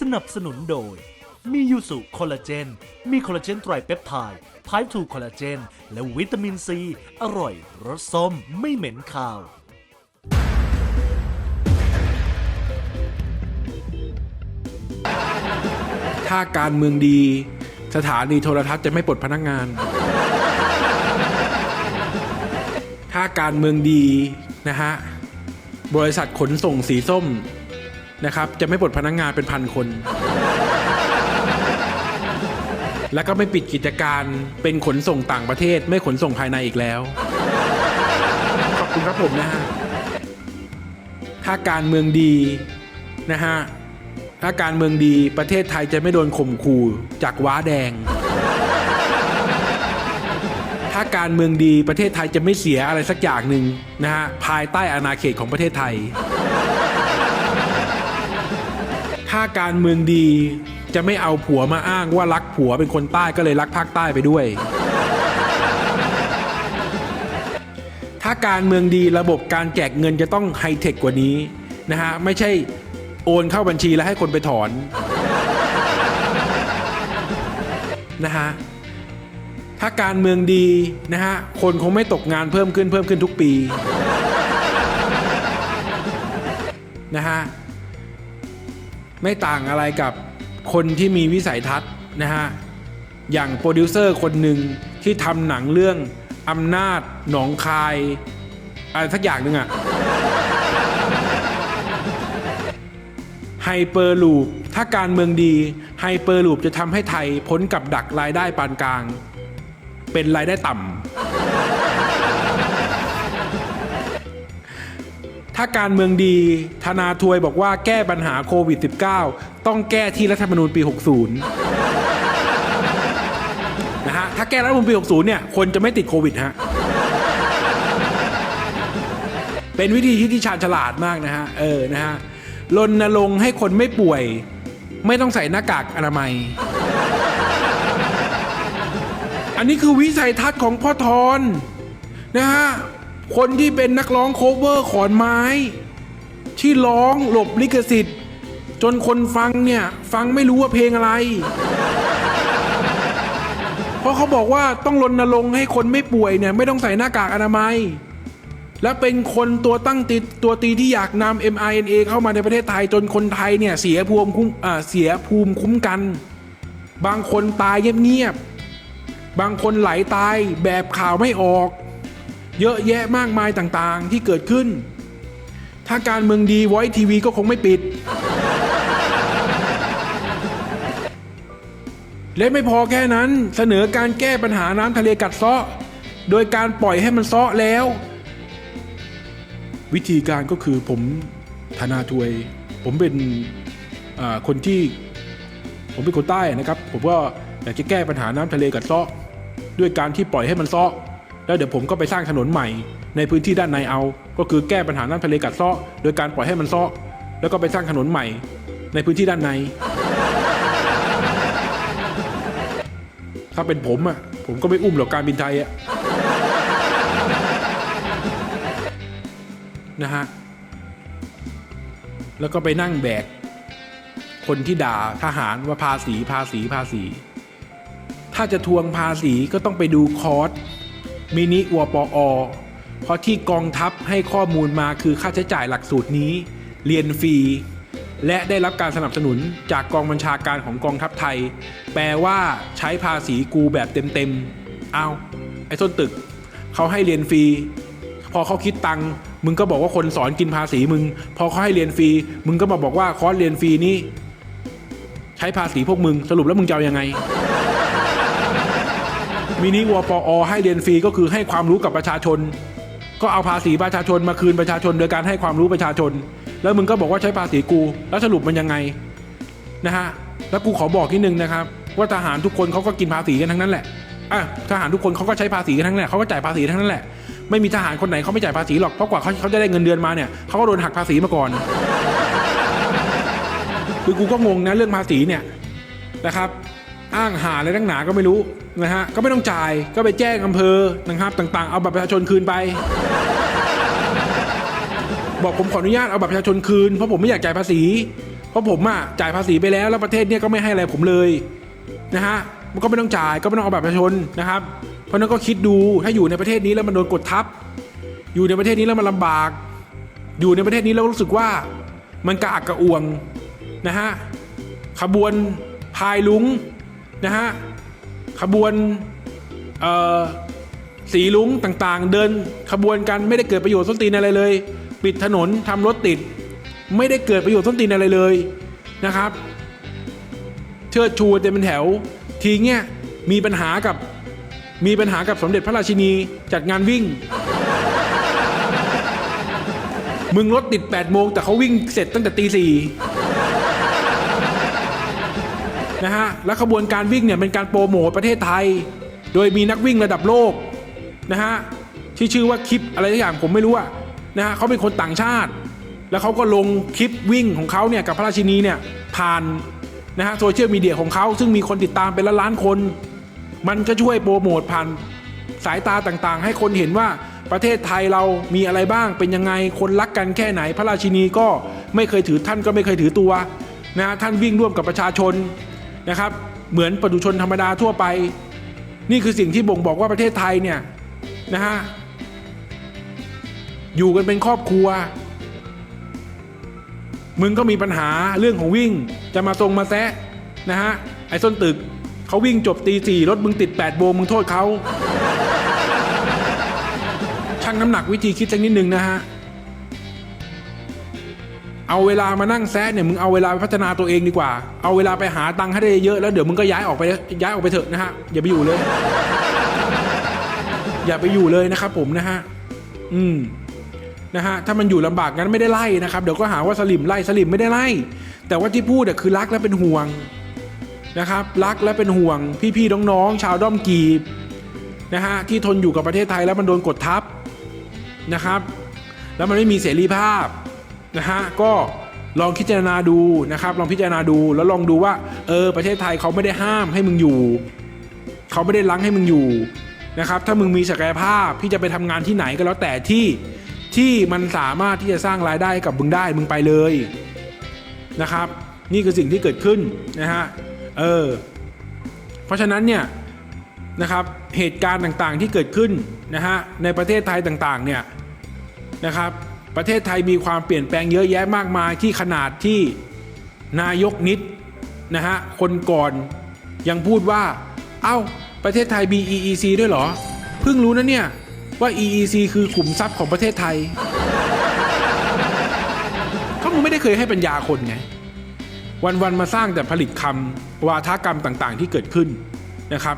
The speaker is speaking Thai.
สนับสนุนโดย มียูสุคอลลาเจน มีคอลลาเจนไตรเปปไทด์ไพร์ทูคอลลาเจน และวิตามินซี อร่อย รสส้ม ไม่เหม็นคาว ถ้าการเมืองดี สถานีโทรทัศน์จะไม่ปลดพนักงาน ถ้าการเมืองดีนะฮะ บริษัทขนส่งสีส้ม นะครับ จะไม่ปลดพนักงานเป็นพันคน แล้วก็ไม่ปิดกิจการเป็นขนส่งต่างประเทศ ไม่ขนส่งภายในอีกแล้ว ขอบคุณครับผมนะฮะถ้าการเมืองดีนะฮะถ้าการเมืองดีประเทศไทยจะไม่โดนข่มขู่จากว้าแดง ถ้าการเมืองดีประเทศไทยจะไม่เสียอะไรสักอย่างหนึ่งนะฮะภายใต้อาณาเขตของประเทศไทย ถ้าการเมืองดีจะไม่เอาผัวมาอ้างว่ารักผัวเป็นคนใต้ก็เลยรักภาคใต้ไปด้วย ถ้าการเมืองดีระบบการแจกเงินจะต้องไฮเทคกว่านี้นะฮะไม่ใช่โอนเข้าบัญชีแล้วให้คนไปถอนนะฮะถ้าการเมืองดีนะฮะคนคงไม่ตกงานเพิ่มขึ้นเพิ่มขึ้นทุกปีนะฮะ ไม่ต่างอะไรกับคนที่มีวิสัยทัศน์นะฮะ อย่างโปรดิวเซอร์คนหนึ่งที่ทำหนังเรื่องอำนาจหนองคายอะไรสักอย่างหนึ่งอะไฮเปอร์ลูปถ้าการเมืองดีไฮเปอร์ลูปจะทำให้ไทยพ้นกับดักรายได้ปานกลาง เป็นรายได้ต่ำ ถ้าการเมืองดี ธนาทวยบอกว่าแก้ปัญหาโควิด -19 ต้องแก้ที่รัฐธรรมนูญปี 60 นะฮะ ถ้าแก้รัฐธรรมนูญปี 60 เนี่ย คนจะไม่ติดโควิดฮะ เป็นวิธีที่ที่ชาญฉลาดมากนะฮะ เออ นะฮะรณรงค์ให้คนไม่ป่วย ไม่ต้องใส่หน้ากากอนามัย อันนี้คือวิสัยทัศน์ของพ่อทอนนะฮะ คนที่เป็นนักร้องโคเวอร์ขอนไม้ ที่ร้องหลบลิขสิทธิ์ จนคนฟังเนี่ย ฟังไม่รู้ว่าเพลงอะไร เพราะเขาบอกว่าต้องรณรงค์ให้คนไม่ป่วยเนี่ย ไม่ต้องใส่หน้ากากอนามัย และเป็นคนตัวตั้งติดตัวตีที่อยากนำ mRNA เข้ามาในประเทศไทยจนคนไทยเนี่ย เสียภูมิคุ้มเสียภูมิคุ้มกัน บางคนตายเงียบๆบางคนไหลตายแบบข่าวไม่ออก เยอะแยะมากมายต่างๆ ที่เกิดขึ้น ถ้าการเมืองดีไว้ทีวีก็คงไม่ปิด และไม่พอแค่นั้นเสนอการแก้ปัญหาน้ำทะเลกัดเซาะ โดยการปล่อยให้มันเซาะแล้ว วิธีการก็คือผมธนาทวย ผมเป็นคนที่ผมเป็นคนใต้นะครับ ผมก็อยากจะแก้ปัญหาน้ำทะเลกัดเซาะ ด้วยการที่ปล่อยให้มันเซาะ แล้วเดี๋ยวผมก็ไปสร้างถนนใหม่ ในพื้นที่ด้านในเอา ก็คือแก้ปัญหาน้ำทะเลกัดเซาะโดยการปล่อยให้มันเซาะแล้วก็ไปสร้างถนนใหม่ ในพื้นที่ด้านใน ถ้าเป็นผมอะผมก็ไม่อุ้มหรอกการบินไทยอะนะฮะแล้วก็ไปนั่งแบก คนที่ด่าทหารว่าภาษีภาษีภาษี ถ้าจะทวงภาษีก็ต้องไปดูคอร์ส มินิวปอเพราะที่กองทัพให้ข้อมูลมาคือค่าใช้จ่ายหลักสูตรนี้ เรียนฟรี และได้รับการสนับสนุนจากกองบัญชาการของกองทัพไทย แปลว่าใช้ภาษีกูแบบเต็มๆเอาไอ้ต้นตึก เขาให้เรียนฟรี พอเขาคิดตังค์มึงก็บอกว่าคนสอนกินภาษีมึง พอเขาให้เรียนฟรี มึงก็มาบอกว่าคอร์สเรียนฟรีนี่ใช้ภาษีพวกมึงสรุปแล้วมึงจะเอายังไง มินิวปอให้เรียนฟรีก็คือให้ความรู้กับประชาชน ก็เอาภาษีประชาชนมาคืนประชาชน โดยการให้ความรู้ประชาชน แล้วมึงก็บอกว่าใช้ภาษีกู แล้วสรุปมันยังไงนะฮะแล้วกูขอบอกนิดนึงนะครับ ว่าทหารทุกคนเขาก็กินภาษีกันทั้งนั้นแหละอะทหารทุกคนเขาก็ใช้ภาษีกันทั้งนั้นแหละเขาก็จ่ายภาษีทั้งนั้นแหละไม่มีทหารคนไหนเขาไม่จ่ายภาษีหรอกเพราะกว่าเขาเขาจะได้เงินเดือนมาเนี่ยเขาก็โดนหักภาษีมาก่อนคือกูก็งงนะเรื่องภาษีเนี่ยนะครับ อ้างหาอะไรตั้งหนาก็ไม่รู้นะฮะก็ไม่ต้องจ่ายก็ไปแจ้งอำเภอนะครับต่างๆ เอาบัตรประชาชนคืนไป บอกผมขออนุญาตเอาบัตรประชาชนคืนเพราะผมไม่อยากจ่ายภาษี เพราะผมอะจ่ายภาษีไปแล้วแล้วประเทศเนี้ยก็ไม่ให้อะไรผมเลยนะฮะมันก็ไม่ต้องจ่ายก็ไม่ต้องเอาบัตรประชาชนนะครับ เพราะนั้นก็คิดดูถ้าอยู่ในประเทศนี้แล้วมันโดนกดทับ อยู่ในประเทศนี้แล้วมันลำบาก อยู่ในประเทศนี้แล้วรู้สึกว่ามันกระอักกระอ่วงนะฮะขบวนพายลุง นะฮะขบวนสีลุงต่างๆ เดินขบวนกันไม่ได้เกิดประโยชน์ส้นตีนอะไรเลย ปิดถนนทำรถติด ไม่ได้เกิดประโยชน์ส้นตีนอะไรเลยนะครับ เชิดชูเต็มเป็นแถว ทีเงี้ยมีปัญหากับมีปัญหากับสมเด็จพระราชินีจัดงานวิ่ง มึงรถติด8โมงแต่เขาวิ่งเสร็จตั้งแต่ตีสี่ นะฮะแล้วขบวนการวิ่งเนี่ยเป็นการโปรโมทประเทศไทย โดยมีนักวิ่งระดับโลกนะฮะที่ชื่อว่าคลิปอะไรสักอย่างผมไม่รู้อะนะฮะเขาเป็นคนต่างชาติ แล้วเขาก็ลงคลิปวิ่งของเขาเนี่ยกับพระราชินีเนี่ยผ่านนะฮะโซเชียลมีเดียของเขาซึ่งมีคนติดตามเป็นล้านคน มันก็ช่วยโปรโมทผ่านสายตาต่างๆ ให้คนเห็นว่าประเทศไทยเรามีอะไรบ้างเป็นยังไงคนรักกันแค่ไหน พระราชินีก็ไม่เคยถือท่านก็ไม่เคยถือตัวนะท่านวิ่งร่วมกับประชาชน นะครับ เหมือนประชาชนธรรมดาทั่วไป นี่คือสิ่งที่บ่งบอกว่าประเทศไทยเนี่ยนะฮะอยู่กันเป็นครอบครัว มึงก็มีปัญหาเรื่องของวิ่งจะมาทรงมาแซะนะฮะไอ้ส้นตึกเขาวิ่งจบตีสี่รถมึงติด8ปดโมงมึงโทษเขาชั่งน้ำหนักวิธีคิดสักนิดนึงนะฮะ เอาเวลามานั่งแซะเนี่ยมึงเอาเวลาไปพัฒนาตัวเองดีกว่า เอาเวลาไปหาตังค์ให้ได้เยอะแล้วเดี๋ยวมึงก็ย้ายออกไปย้ายออกไปเถอะนะฮะอย่าไปอยู่เลย อย่าไปอยู่เลยนะครับผมนะฮะอืมนะฮะถ้ามันอยู่ลำบากงั้นไม่ได้ไล่นะครับเดี๋ยวก็หาว่าสลิมไล่สลิมไม่ได้ไล่ แต่ว่าที่พูดอะคือรักและเป็นห่วงนะครับ รักและเป็นห่วง พี่ๆน้องๆชาวด้อมกีบนะฮะที่ทนอยู่กับประเทศไทยแล้วมันโดนกดทับนะครับ แล้วมันไม่มีเสรีภาพ นะฮะก็ลองพิจารณาดูนะครับ ลองพิจารณาดูแล้วลองดูว่า เออ ประเทศไทยเขาไม่ได้ห้ามให้มึงอยู่ เขาไม่ได้ลังให้มึงอยู่นะครับ ถ้ามึงมีศักยภาพที่จะไปทำงานที่ไหนก็แล้วแต่ที่ที่มันสามารถที่จะสร้างรายได้กับมึงได้มึงไปเลยนะครับ นี่คือสิ่งที่เกิดขึ้นนะฮะเออเพราะฉะนั้นเนี่ยนะครับเหตุการณ์ต่างๆที่เกิดขึ้นนะฮะในประเทศไทยต่างๆเนี่ยนะครับ ประเทศไทยมีความเปลี่ยนแปลงเยอะแยะมากมายที่ขนาดที่นายกนิดนะฮะคนก่อนยังพูดว่า เอ้า ประเทศไทยมี EEC ด้วยเหรอ เพิ่งรู้นะเนี่ย ว่า EEC คือขุมทรัพย์ของประเทศไทยเขามึงไม่ได้เคยให้ปัญญาคนไง วัน ๆ มาสร้างแต่ผลิตคำวาทกรรมต่างๆ ที่เกิดขึ้นนะครับ